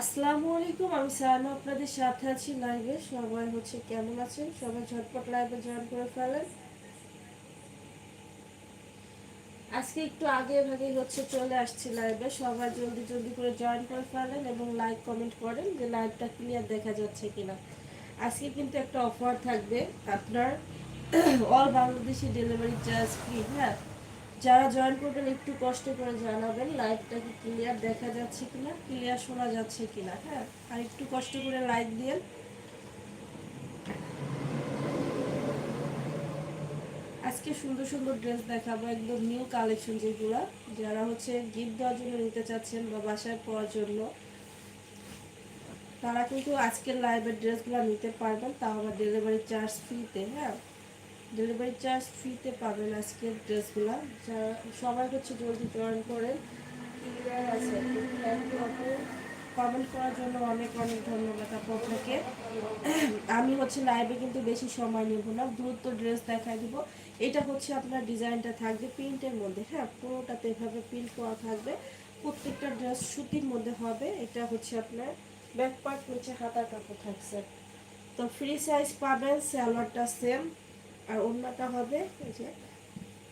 আসসালামু আলাইকুম, আমি সায়ানা আপনাদের সাথে আছি লাইভে সবাই হচ্ছে কেমন আছেন? সবাই ঝটপট লাইভে জয়েন করে ফেলেন। আজকে একটু আগে ভাগে হচ্ছে চলে আসছি লাইভে সবাই জলদি জলদি করে জয়েন করে ফেলেন এবং লাইক কমেন্ট করেন যে লাইভটা ক্লিয়ার দেখা যাচ্ছে কিনা। আজকে কিন্তু একটা অফার থাকবে। আপনার all Bangladeshi delivery charge free হ্যাঁ? যারা জয়েন করবেন, একটু কষ্ট করে জানাবেন লাইভটা কি ক্লিয়ার দেখা যাচ্ছে কিনা ক্লিয়ার শোনা যাচ্ছে কিনা হ্যাঁ? আর একটু কষ্ট করে লাইক দিন আজকে সুন্দর সুন্দর ড্রেস দেখাবো, একদম নিউ কালেকশন যেগুলো, যারা হচ্ছে গিফট দেওয়ার জন্য নিতে চাচ্ছেন বা বাসায় পরার জন্য। তারা কিন্তু আজকের লাইভের ড্রেসগুলো নিতে পারবেন, তাও আবার ডেলিভারি চার্জ ফ্রিতে হ্যাঁ? ডেলিভারি চার্জ ফ্রিতে পাবেন আজকের ড্রেসগুলো। সবাই হচ্ছে জলদি জয়েন করেন। কমেন্ট করার জন্য অনেক অনেক ধন্যবাদ আপু আপনাকে। আমি হচ্ছে লাইভে কিন্তু বেশি সময় নেব না। দ্রুত ড্রেস দেখাই দিব। এটা হচ্ছে আপনার ডিজাইনটা থাকবে প্রিন্টের মধ্যে। হ্যাঁ পুরোটাতে এভাবে প্রিন্ট করা থাকবে। প্রত্যেকটা ড্রেস সুতির মধ্যে হবে। এটা হচ্ছে আপনার ব্যাক পার্ট নিচে হাতার কাপড় থাকছে। তো ফ্রি সাইজ পাবেন স্যালোয়ারটা সেম আর ওড়নাটা হবে এই যে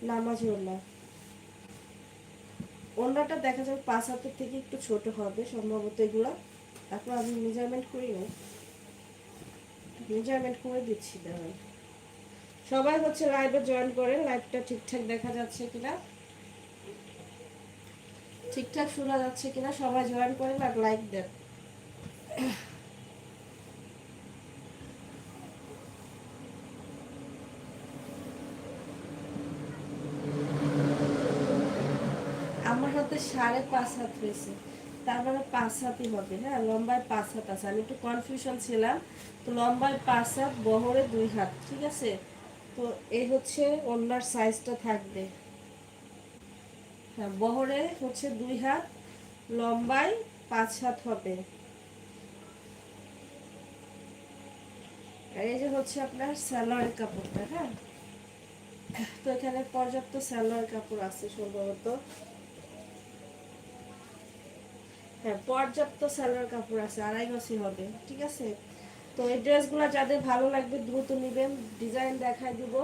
নামাজি ওড়না। ওড়নাটা দেখা যাবে পাঁচ হাতের থেকে একটু ছোট হবে, সম্ভবত এগুলো। তারপর আমি মেজারমেন্ট করি না মেজারমেন্ট করে দিচ্ছি দেখেন সবাই হচ্ছে লাইভে জয়েন করেন লাইভটা ঠিকঠাক দেখা যাচ্ছে কিনা? ঠিকঠাক শোনা যাচ্ছে কিনা? সবাই জয়েন করেন আর লাইক দেন। সাড়ে পাঁচ হাত হয়েছে। তার মানে পাঁচ হাতই হবে হ্যাঁ? লম্বায় পাঁচ হাত আছে। আমি একটু কনফিউশন ছিলাম। তো লম্বায় পাঁচ হাত, বহরে দুই হাত, ঠিক আছে? তো এই হচ্ছে ওনার সাইজটা থাকবে। হ্যাঁ বহরে হচ্ছে দুই হাত, লম্বায় পাঁচ হাত হবে। এই যে হচ্ছে আপনার স্যালোয়ারের কাপড়টা হ্যাঁ? তো এখানে পর্যাপ্ত স্যালোয়ার কাপড় আছে সম্ভবত। হ্যাঁ পর্যাপ্ত স্যালোয়ার কাপড় আছে, আড়াই গছি হবে, ঠিক আছে? তো এই ড্রেসগুলো যাদের ভালো লাগবে দ্রুত নেবেন, ডিজাইন দেখাই দিব।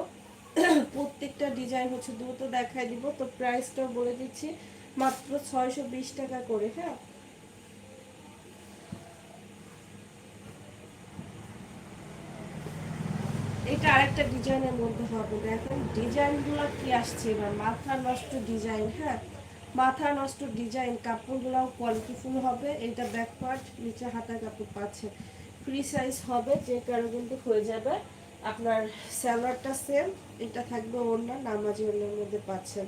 প্রত্যেকটা ডিজাইন হচ্ছে দ্রুত দেখাই দিব। তো প্রাইসটাও বলে দিচ্ছি, মাত্র ছয়শো বিশ টাকা করে হ্যাঁ? এটা আরেকটা ডিজাইনের মধ্যে হবে, দেখেন। ডিজাইনগুলো কি আসছে, এবার মাথা নষ্ট ডিজাইন হ্যাঁ? মাথা নষ্ট ডিজাইন, কাপড়গুলোও কোয়ালিটিফুল হবে। এটা ব্যাক পার্ট নিচে হাতা কাপড় পাচ্ছে। ফ্রি সাইজ হবে, যে কারও কিন্তু হয়ে যাবে। আপনার স্যালোয়ারটা সেম এটা থাকবে অন্য নামাজি অন্যের মধ্যে পাচ্ছেন।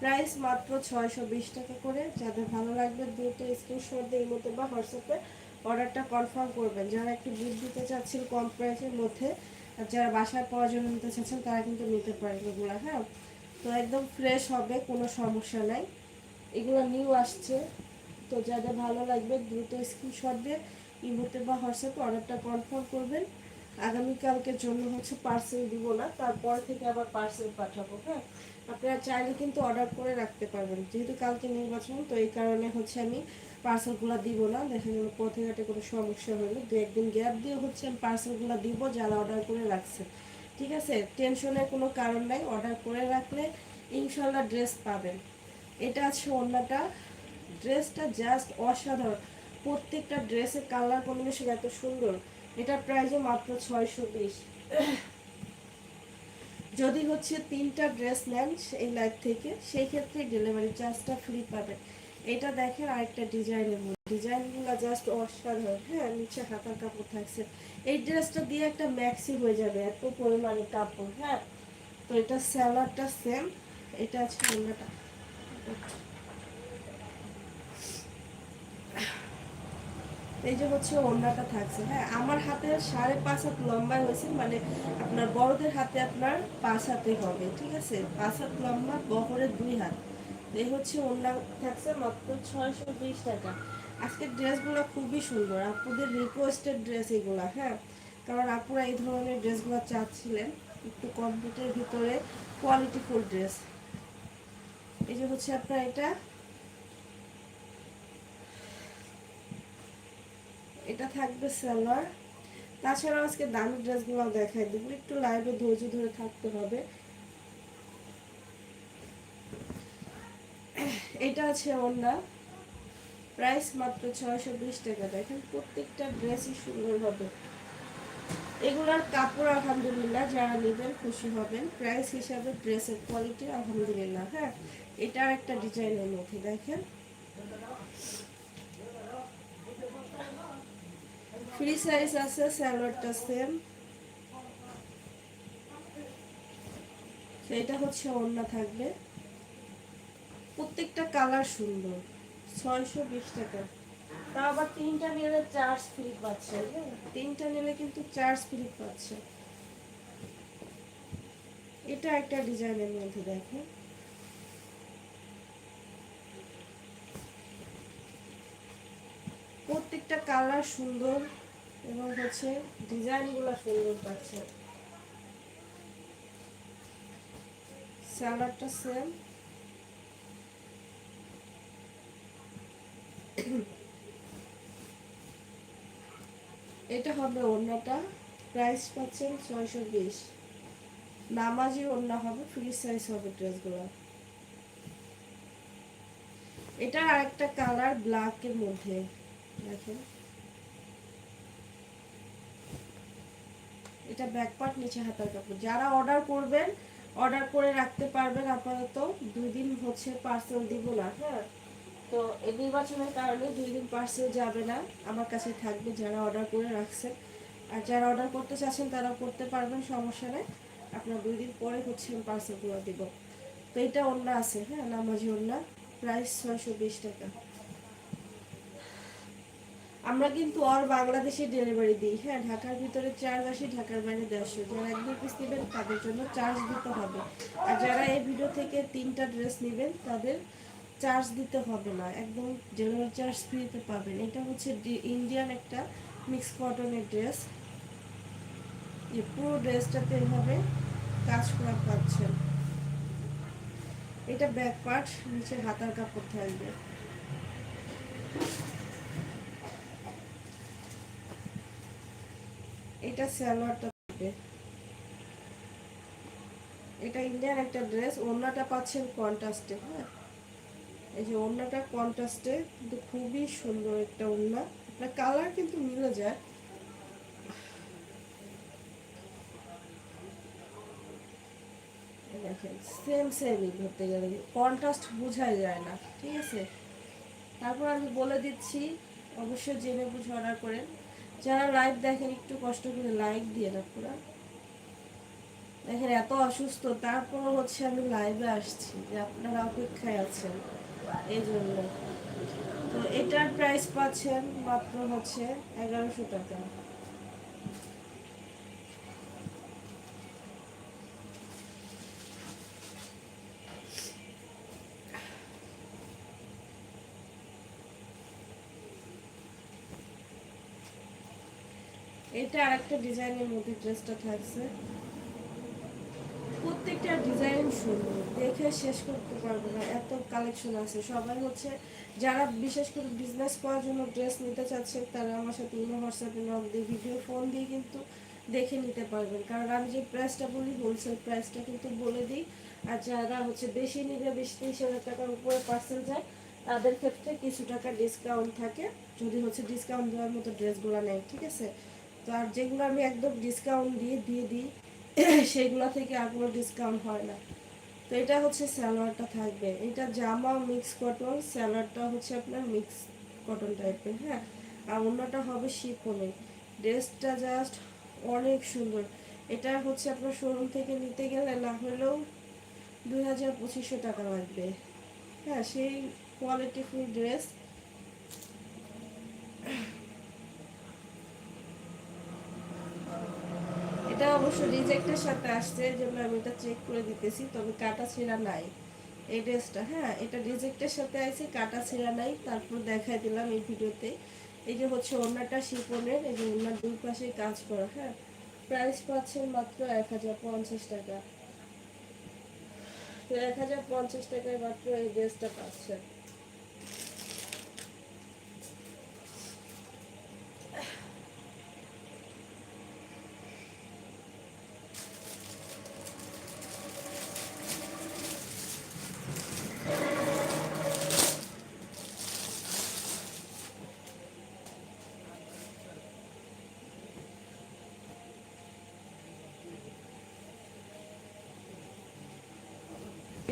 প্রাইস মাত্র ছয়শো বিশ টাকা করে। যাদের ভালো লাগবে, দ্রুত স্ক্রিনশট দিয়ে মতো বা হোয়াটসঅ্যাপে অর্ডারটা কনফার্ম করবেন। যারা একটু গিফট দিতে চাচ্ছেন কম প্রাইসের মধ্যে, আর যারা বাসায় পাওয়ার জন্য নিতে চাচ্ছেন, তারা কিন্তু নিতে পারেন এগুলো হ্যাঁ? তো একদম ফ্রেশ হবে, কোনো সমস্যা নাই। এগুলো নিউ আসছে। তো যাদের ভালো লাগবে দ্রুত স্ক্রিনশট দিয়ে ইমোতে বা হোয়াটসঅ্যাপে অর্ডারটা কনফার্ম করবেন। আগামীকালকের জন্য হচ্ছে পার্সেল দিব না, তারপর থেকে আবার পার্সেল পাঠাবো হ্যাঁ? আপনারা চাইলে কিন্তু অর্ডার করে রাখতে পারবেন। যেহেতু কালকে নির্বাচন, তো এই কারণে হচ্ছে আমি পার্সেলগুলো দিব না। দেখা গেল পথে ঘাটে কোনো সমস্যা হলে দু একদিন গ্যাপ দিয়ে হচ্ছে আমি পার্সেলগুলো দিব, যারা অর্ডার করে রাখছে। ঠিক আছে? টেনশনের কোনো কারণ নাই। অর্ডার করে রাখলে ইনশাল্লাহ ড্রেস পাবেন। এটা আছে অন্যটা। ড্রেসটা জাস্ট অসাধারণ। প্রত্যেকটা ড্রেসের কালার কম্বিনেশন এত সুন্দর। এটার প্রাইসও মাত্র ছয়শো বিশ। যদি হচ্ছে তিনটা ড্রেস নেন এই লাইভ থেকে, সেই ক্ষেত্রে ডেলিভারি চার্জটা ফ্রি পাবেন। এটা দেখেন আরেকটা ডিজাইনের মধ্যে। ডিজাইনগুলো জাস্ট অসাধারণ। হ্যাঁ নিচে হাতার কাপড় থাকছে। এই ড্রেসটা দিয়ে একটা ম্যাক্সি হয়ে যাবে, এত পরিমাণে কাপড় হ্যাঁ? তো এটা স্যালাডটা সেম এটা আছে অন্যটা এই যে হচ্ছে ওড়নাটা থাকছে হ্যাঁ? আমার হাতে সাড়ে পাঁচ হাত লম্বা হয়েছে মানে আপনার বড়দের হাতে আপনার পাঁচ হাতে হবে, ঠিক আছে? পাঁচ হাত লম্বা বহরের দুই হাত। এই হচ্ছে ওড়না থাকছে মাত্র ছয়শো বিশ টাকা। আজকের ড্রেসগুলো খুবই সুন্দর, আপুদের রিকোয়েস্টেড ড্রেস এগুলো হ্যাঁ? কারণ আপুরা এই ধরনের ড্রেসগুলো চাচ্ছিলেন একটু কমপ্লিটের ভিতরে কোয়ালিটিফুল ড্রেস এই যে হচ্ছে আপনার এটা। এটা থাকবে সালোয়ার। তাছাড়াও আজকে দামি ড্রেসগুলো দেখাই দেবো, একটু লাইভে ধৈর্য ধরে থাকতে হবে। এটা আছে ওড়না প্রাইস মাত্র ছয়শো বিশ টাকা। দেখেন প্রত্যেকটা ড্রেসই সুন্দর হবে। এগুলার কাপড় আলহামদুলিল্লাহ যারা নেবেন খুশি হবেন। প্রাইস হিসাবে ড্রেসের কোয়ালিটি আলহামদুলিল্লাহ হ্যাঁ? এটা একটা ডিজাইনের মধ্যে, দেখেন। ফ্রি সাইজ আছে স্যালোয়ারটা সেম সেটা হচ্ছে ওড়না থাকবে। প্রত্যেকটা কালার সুন্দর। ছয়শো বিশ টাকা। তা আবার তিনটা নিলে চার্জ ফ্রি পাচ্ছে তিনটা নিলে কিন্তু চার্জ ফ্রি পাচ্ছে এটা একটা ডিজাইনের মধ্যে দেখো। প্রত্যেকটা কালার সুন্দর এবং হচ্ছে ডিজাইনগুলো সুন্দর পাচ্ছে। স্যালাডটা সেম এটা হবে ওড়নাটা প্রাইস পাচ্ছেন ছয়শো বিশ। নামাজি ওড়না হবে ফ্রি সাইজ হবে ড্রেসগুলো। এটা আরেকটা কালার ব্ল্যাকের মধ্যে। দেখেন। এটা ব্যাক পার্ট নিচে হাতার কাপড়। যারা অর্ডার করবেন অর্ডার করে রাখতে পারবেন আপাতত। দুই দিন হচ্ছে পার্সেল দিব না হ্যাঁ? তো এই নির্বাচনের কারণে দুই দিন পার্সেল যাবে না। আমার কাছে থাকবে যারা অর্ডার করে রাখছেন। আর যারা অর্ডার করতে চাচ্ছেন তারা করতে পারবেন, সমস্যা নেই। আপনার দুই দিন পরে হচ্ছে আমি পার্সেলগুলো দিব। তো এটা অন্য আছে হ্যাঁ নামাজি অন্য। প্রাইস ছয়শো বিশ টাকা। আমরা কিন্তু অল বাংলাদেশে ডেলিভারি দিই হ্যাঁ ঢাকার ভিতরে চার্জ আসি ঢাকার বাইরে দেড়শো। যারা এক, দুই পিস নেবেন, তাদের জন্য চার্জ দিতে হবে। আর যারা এই ভিডিও থেকে তিনটা ড্রেস নেবেন, তাদের চার্জ দিতে হবে না, একদম ডেলিভারি চার্জ ফ্রিতে পাবেন। এটা হচ্ছে ইন্ডিয়ান একটা মিক্স কটনের ড্রেস যে পুরো ড্রেসটাতে এভাবে কাজ করা পাচ্ছেন। এটা ব্যাক পার্ট নিচে হাতার কাপড় থাকবে। এটা সালোয়ারটা থাকবে। এটা ইন্ডিয়ান একটা ড্রেস ওড়নাটা পাচ্ছেন কন্ট্রাস্টে হ্যাঁ? এই যে ওড়নাটা কন্ট্রাস্টে কিন্তু খুবই সুন্দর একটা ওড়না। আপনার কালার কিন্তু মিলে যায়। সেম সেমই ধরতে গেলে। কন্ট্রাস্ট বোঝাই যায় না, ঠিক আছে? তারপর আমি বলে দিচ্ছি, অবশ্যই জেনে বুঝে অর্ডার করেন। যারা লাইভ দেখেন, একটু কষ্ট করে লাইক দিয়ে না পুরা। দেখেন, এত অসুস্থ তারপর হচ্ছে আমি লাইভে আসছি। যে আপনারা অপেক্ষায় আছেন। এই তো এটার প্রাইস পাচ্ছেন মাত্র হচ্ছে এগারোশো টাকা। এটা আরেকটা ডিজাইনের মধ্যে ড্রেসটা থাকছে। প্রত্যেকটা ডিজাইন সুন্দর দেখে শেষ করতে পারব না, এত কালেকশন আছে। সবাই হচ্ছে, যারা বিশেষ করে বিজনেস করার জন্য ড্রেস নিতে চাচ্ছেন তারা আমার সাথে ইমো, হোয়াটসঅ্যাপে নক দিয়ে ভিডিও ফোন দিয়ে কিন্তু দেখে নিতে পারবেন। কারণ আমি যে প্রাইসটা বলি হোলসেল প্রাইসটা কিন্তু বলে দিই। আর যারা হচ্ছে বেশি নিবে, বেশি তিরিশ হাজার টাকার উপরে পার্সেল যায়, তাদের ক্ষেত্রে কিছু টাকা ডিসকাউন্ট থাকে। যদি হচ্ছে ডিসকাউন্ট দেওয়ার মতো ড্রেসগুলো নেয় ঠিক আছে? তো আর যেগুলো আমি একদম ডিসকাউন্ট দিয়ে দিয়ে দিই সেগুলো থেকে আর কোনো ডিসকাউন্ট হয় না। তো এটা হচ্ছে স্যালোয়ারটা থাকবে। এটা জামা মিক্স কটন স্যালোয়ারটা হচ্ছে আপনার মিক্স কটন টাইপের হ্যাঁ? আর অন্যটা হবে শিফনের ড্রেসটা জাস্ট অনেক সুন্দর। এটা হচ্ছে আপনার শোরুম থেকে নিতে গেলে না হলেও দুই হাজার পঁচিশশো টাকা লাগবে। হ্যাঁ সেই কোয়ালিটিফুল ড্রেস এটা অবশ্য রিজেক্টের সাথে আসছে জন্য আমি এটা চেক করে দিতেছি, তবে কাটা ছেঁড়া নাই। এই ড্রেসটা হ্যাঁ এটা রিজেক্টের সাথে আছে কাটা ছিঁড়া নাই, তারপর দেখাই দিলাম এই ভিডিওতে। এই যে হচ্ছে ওড়নাটা শিপনের এই যে ওড়নার দুই পাশে কাজ করা হ্যাঁ প্রাইস পাচ্ছেন মাত্র এক হাজার পঞ্চাশ টাকা। তো এক হাজার পঞ্চাশ টাকায় মাত্র এই ড্রেসটা পাচ্ছেন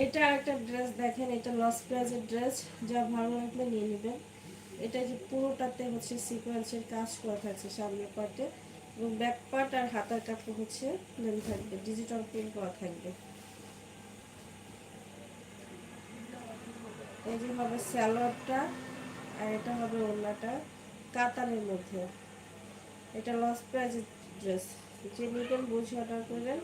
এটা একটা ড্রেস দেখেন, এটা লস প্রাইজের ড্রেস যা ভালো লাগবে নিয়ে নেবেন। এটা যে পুরোটাতে হচ্ছে সিকোয়েন্সের কাজ করা থাকছে সামনের পার্টে এবং ব্যাক পার্ট আর হাতার কাপড় হচ্ছে প্লেন থাকবে ডিজিটাল প্রিন্ট করা থাকবে। এই যে হবে স্যালোয়ারটা আর এটা হবে ওড়নাটা কাতানের মধ্যে। এটা লস প্রাইজের ড্রেস যে নেবেন বুঝে অর্ডার করবেন।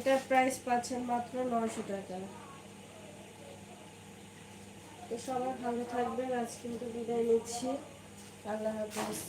এটার প্রাইস পাচ্ছেন মাত্র নশো টাকা। তো সবাই ভালো থাকবেন। আজ কিন্তু বিদায় নিচ্ছি। আল্লাহ হাফিজ।